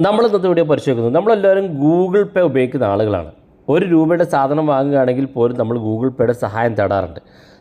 നമ്മൾ ഇന്നത്തെ വീഡിയോ പരിശോധിക്കുന്നത് നമ്മളെല്ലാവരും ഗൂഗിൾ പേ ഉപയോഗിക്കുന്ന ആളുകളാണ്. ഒരു രൂപയുടെ സാധനം വാങ്ങുകയാണെങ്കിൽ പോലും നമ്മൾ ഗൂഗിൾ പേയുടെ സഹായം തേടാറുണ്ട്.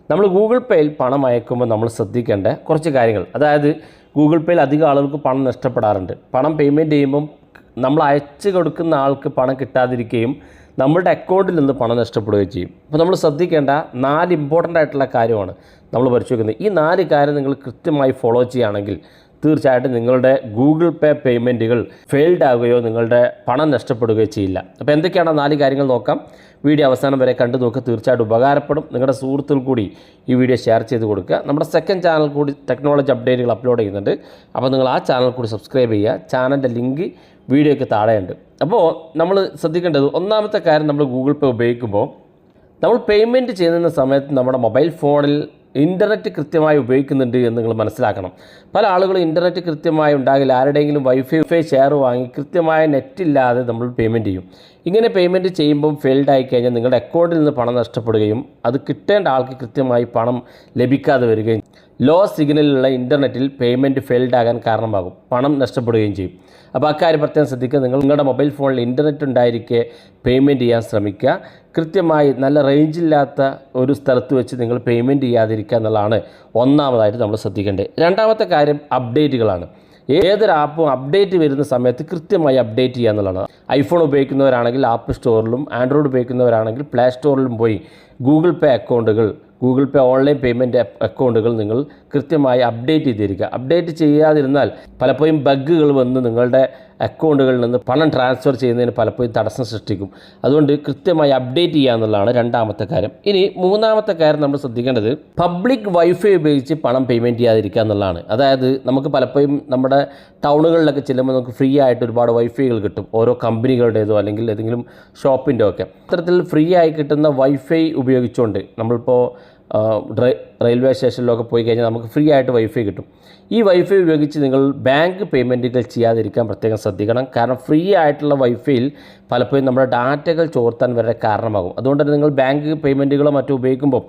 നമ്മൾ ഗൂഗിൾ പേയിൽ പണം അയക്കുമ്പോൾ നമ്മൾ ശ്രദ്ധിക്കേണ്ട കുറച്ച് കാര്യങ്ങൾ. അതായത് ഗൂഗിൾ പേയിൽ അധികം ആളുകൾക്ക് പണം നഷ്ടപ്പെടാറുണ്ട്. പണം പേയ്മെന്റ് ചെയ്യുമ്പം നമ്മൾ അയച്ചു കൊടുക്കുന്ന ആൾക്ക് പണം കിട്ടാതിരിക്കുകയും നമ്മളുടെ അക്കൗണ്ടിൽ നിന്ന് പണം നഷ്ടപ്പെടുകയും ചെയ്യും. അപ്പോൾ നമ്മൾ ശ്രദ്ധിക്കേണ്ട നാല് ഇമ്പോർട്ടന്റ് ആയിട്ടുള്ള കാര്യമാണ് നമ്മൾ പരിശോധിക്കുന്നത്. ഈ നാല് കാര്യം നിങ്ങൾ കൃത്യമായി ഫോളോ ചെയ്യുകയാണെങ്കിൽ തീർച്ചയായിട്ടും നിങ്ങളുടെ ഗൂഗിൾ പേ പേയ്മെന്റുകൾ ഫെയിൽഡ് ആവുകയോ നിങ്ങളുടെ പണം നഷ്ടപ്പെടുകയോ ചെയ്യില്ല. അപ്പോൾ എന്തൊക്കെയാണ് നാല് കാര്യങ്ങൾ നോക്കാം. വീഡിയോ അവസാനം വരെ കണ്ടു നോക്കുക തീർച്ചയായിട്ടും ഉപകാരപ്പെടും. നിങ്ങളുടെ സുഹൃത്തുക്കൾ കൂടി ഈ വീഡിയോ ഷെയർ ചെയ്ത് കൊടുക്കുക. നമ്മുടെ സെക്കൻഡ് ചാനൽ കൂടി ടെക്നോളജി അപ്ഡേറ്റുകൾ അപ്ലോഡ് ചെയ്യുന്നുണ്ട്. അപ്പോൾ നിങ്ങൾ ആ ചാനൽ കൂടി സബ്സ്ക്രൈബ് ചെയ്യുക. ചാനലിന്റെ ലിങ്ക് വീഡിയോയ്ക്ക് താഴെയുണ്ട്. അപ്പോൾ നമ്മൾ ശ്രദ്ധിക്കേണ്ടത് ഒന്നാമത്തെ കാര്യം നമ്മൾ ഗൂഗിൾ പേ ഉപയോഗിക്കുമ്പോൾ നമ്മൾ പേയ്മെന്റ് ചെയ്യുന്ന സമയത്ത് നമ്മുടെ മൊബൈൽ ഫോണിൽ ഇന്റർനെറ്റ് കൃത്യമായി ഉപയോഗിക്കുന്നുണ്ട് എന്ന് നിങ്ങൾ മനസ്സിലാക്കണം. പല ആളുകളും ഇന്റർനെറ്റ് കൃത്യമായി ഉണ്ടാകില്ല. ആരുടെയെങ്കിലും വൈഫൈ ഷെയർ വാങ്ങി കൃത്യമായ നെറ്റ് ഇല്ലാതെ നമ്മൾ പേയ്മെന്റ് ചെയ്യും. ഇങ്ങനെ പേയ്മെന്റ് ചെയ്യുമ്പം ഫെയിൽഡ് ആയി കഴിഞ്ഞാൽ നിങ്ങളുടെ അക്കൗണ്ടിൽ നിന്ന് പണം നഷ്ടപ്പെടുകയും അത് കിട്ടേണ്ട ആൾക്ക് കൃത്യമായി പണം ലഭിക്കാതെ വരികയും ലോ സിഗ്നലുള്ള ഇന്റർനെറ്റിൽ പേയ്മെന്റ് ഫെയിൽഡ് ആകാൻ കാരണമാകും. പണം നഷ്ടപ്പെടുകയും ചെയ്യും. അപ്പോൾ അക്കാര്യം പ്രത്യേകം ശ്രദ്ധിക്കുക. നിങ്ങൾ നിങ്ങളുടെ മൊബൈൽ ഫോണിൽ ഇന്റർനെറ്റ് ഉണ്ടായിരിക്കെ പേയ്മെന്റ് ചെയ്യാൻ ശ്രമിക്കുക. കൃത്യമായി നല്ല റേഞ്ചില്ലാത്ത ഒരു സ്ഥലത്ത് വെച്ച് നിങ്ങൾ പേയ്മെന്റ് ചെയ്യാതിരിക്കുക എന്നുള്ളതാണ് ഒന്നാമതായിട്ട് നമ്മൾ ശ്രദ്ധിക്കേണ്ടത്. രണ്ടാമത്തെ കാര്യം അപ്ഡേറ്റുകളാണ് ഏതൊരു ആപ്പും അപ്ഡേറ്റ് വരുന്ന സമയത്ത് കൃത്യമായി അപ്ഡേറ്റ് ചെയ്യുക എന്നുള്ളതാണ്. ഐഫോൺ ഉപയോഗിക്കുന്നവരാണെങ്കിൽ ആപ്പ് സ്റ്റോറിലും ആൻഡ്രോയിഡ് ഉപയോഗിക്കുന്നവരാണെങ്കിൽ പ്ലേ സ്റ്റോറിലും പോയി ഗൂഗിൾ പേ അക്കൗണ്ടുകൾ ഗൂഗിൾ പേ ഓൺലൈൻ പേയ്മെന്റ് അക്കൗണ്ടുകൾ നിങ്ങൾ കൃത്യമായി അപ്ഡേറ്റ് ചെയ്തിരിക്കുക. അപ്ഡേറ്റ് ചെയ്യാതിരുന്നാൽ പലപ്പോഴും ബഗ്ഗുകൾ വന്ന് നിങ്ങളുടെ അക്കൗണ്ടുകളിൽ നിന്ന് പണം ട്രാൻസ്ഫർ ചെയ്യുന്നതിന് പലപ്പോഴും തടസ്സം സൃഷ്ടിക്കും. അതുകൊണ്ട് കൃത്യമായി അപ്ഡേറ്റ് ചെയ്യുക എന്നുള്ളതാണ് രണ്ടാമത്തെ കാര്യം. ഇനി മൂന്നാമത്തെ കാര്യം നമ്മൾ ശ്രദ്ധിക്കേണ്ടത് പബ്ലിക് വൈഫൈ ഉപയോഗിച്ച് പണം പേയ്മെന്റ് ചെയ്യാതിരിക്കുക എന്നുള്ളതാണ്. അതായത് നമുക്ക് പലപ്പോഴും നമ്മുടെ ടൗണുകളിലൊക്കെ ചെല്ലുമ്പോൾ നമുക്ക് ഫ്രീ ആയിട്ട് ഒരുപാട് വൈഫൈകൾ കിട്ടും. ഓരോ കമ്പനികളുടേതോ അല്ലെങ്കിൽ ഏതെങ്കിലും ഷോപ്പിന്റെ ഒക്കെ അത്തരത്തിൽ ഫ്രീ ആയി കിട്ടുന്ന വൈഫൈ ഉപയോഗിച്ചുകൊണ്ട് നമ്മളിപ്പോൾ റെയിൽവേ സ്റ്റേഷനിലൊക്കെ പോയി കഴിഞ്ഞാൽ നമുക്ക് ഫ്രീ ആയിട്ട് വൈഫൈ കിട്ടും. ഈ വൈഫൈ ഉപയോഗിച്ച് നിങ്ങൾ ബാങ്ക് പേയ്മെന്റുകൾ ചെയ്യാതിരിക്കാൻ പ്രത്യേകം ശ്രദ്ധിക്കണം. കാരണം ഫ്രീ ആയിട്ടുള്ള വൈഫൈയിൽ പലപ്പോഴും നമ്മുടെ ഡാറ്റകൾ ചോർത്താൻ വരെ കാരണമാകും. അതുകൊണ്ട് തന്നെ നിങ്ങൾ ബാങ്ക് പേയ്മെന്റുകളോ മറ്റോ ഉപയോഗിക്കുമ്പോൾ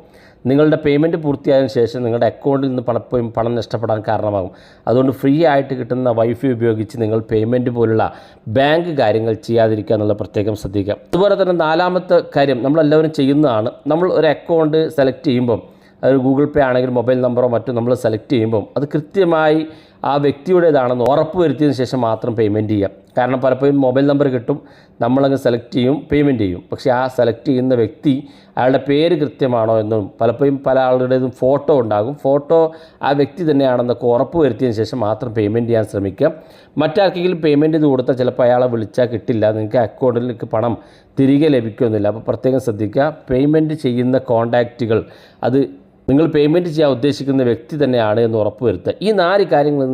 നിങ്ങളുടെ പേയ്മെന്റ് പൂർത്തിയായതിനു ശേഷം നിങ്ങളുടെ അക്കൗണ്ടിൽ നിന്ന് പലപ്പോഴും പണം നഷ്ടപ്പെടാൻ കാരണമാകും. അതുകൊണ്ട് ഫ്രീ ആയിട്ട് കിട്ടുന്ന വൈഫൈ ഉപയോഗിച്ച് നിങ്ങൾ പേയ്മെന്റ് പോലുള്ള ബാങ്ക് കാര്യങ്ങൾ ചെയ്യാതിരിക്കുക എന്നുള്ള പ്രത്യേകം ശ്രദ്ധിക്കുക. അതുപോലെ തന്നെ നാലാമത്തെ കാര്യം നമ്മളെല്ലാവരും ചെയ്യുന്നതാണ്. നമ്മൾ ഒരു അക്കൗണ്ട് സെലക്ട് ചെയ്യുമ്പം അത് ഗൂഗിൾ പേ ആണെങ്കിൽ മൊബൈൽ നമ്പറോ മറ്റോ നമ്മൾ സെലക്ട് ചെയ്യുമ്പം അത് കൃത്യമായി ആ വ്യക്തിയുടേതാണെന്ന് ഉറപ്പ് വരുത്തിയതിന് ശേഷം മാത്രം പേയ്മെന്റ് ചെയ്യാം കാരണം പലപ്പോഴും മൊബൈൽ നമ്പർ കിട്ടും നമ്മളങ്ങ് സെലക്ട് ചെയ്യും പേയ്മെന്റ് ചെയ്യും. പക്ഷേ ആ സെലക്ട് ചെയ്യുന്ന വ്യക്തി അയാളുടെ പേര് കൃത്യമാണോ എന്നും പലപ്പോഴും പല ആളുടേതും ഫോട്ടോ ഉണ്ടാകും. ഫോട്ടോ ആ വ്യക്തി തന്നെയാണെന്നൊക്കെ ഉറപ്പ് വരുത്തിയതിന് ശേഷം മാത്രം പേയ്മെന്റ് ചെയ്യാൻ ശ്രമിക്കുക മറ്റാർക്കെങ്കിലും പേയ്മെന്റ് ചെയ്ത് കൊടുത്താൽ ചിലപ്പോൾ അയാളെ വിളിച്ചാൽ കിട്ടില്ല. നിങ്ങൾക്ക് അക്കൗണ്ടിലേക്ക് പണം തിരികെ ലഭിക്കുമെന്നില്ല. അപ്പോൾ പ്രത്യേകം ശ്രദ്ധിക്കുക. പേയ്മെന്റ് ചെയ്യുന്ന കോൺടാക്റ്റുകൾ അത് നിങ്ങൾ പേയ്മെന്റ് ചെയ്യാൻ ഉദ്ദേശിക്കുന്ന വ്യക്തി തന്നെയാണ് എന്ന് ഉറപ്പുവരുത്തുക. ഈ നാല് കാര്യങ്ങൾ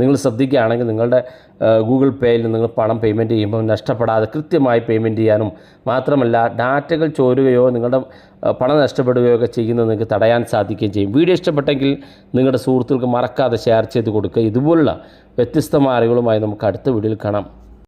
നിങ്ങൾ ശ്രദ്ധിക്കുകയാണെങ്കിൽ നിങ്ങളുടെ ഗൂഗിൾ പേയിൽ നിങ്ങൾ പണം പേയ്മെന്റ് ചെയ്യുമ്പോൾ നഷ്ടപ്പെടാതെ കൃത്യമായി പേയ്മെന്റ് ചെയ്യാനും മാത്രമല്ല ഡാറ്റകൾ ചോരുകയോ നിങ്ങളുടെ പണം നഷ്ടപ്പെടുകയോ ഒക്കെ ചെയ്യുന്നത് നിങ്ങൾക്ക് തടയാൻ സാധിക്കുകയും ചെയ്യും. വീഡിയോ ഇഷ്ടപ്പെട്ടെങ്കിൽ നിങ്ങളുടെ സുഹൃത്തുക്കൾക്ക് മറക്കാതെ ഷെയർ ചെയ്ത് കൊടുക്കുക. ഇതുപോലുള്ള വ്യത്യസ്തമായ അറിവുകളുമായി നമുക്ക് അടുത്ത വീഡിയോയിൽ കാണാം.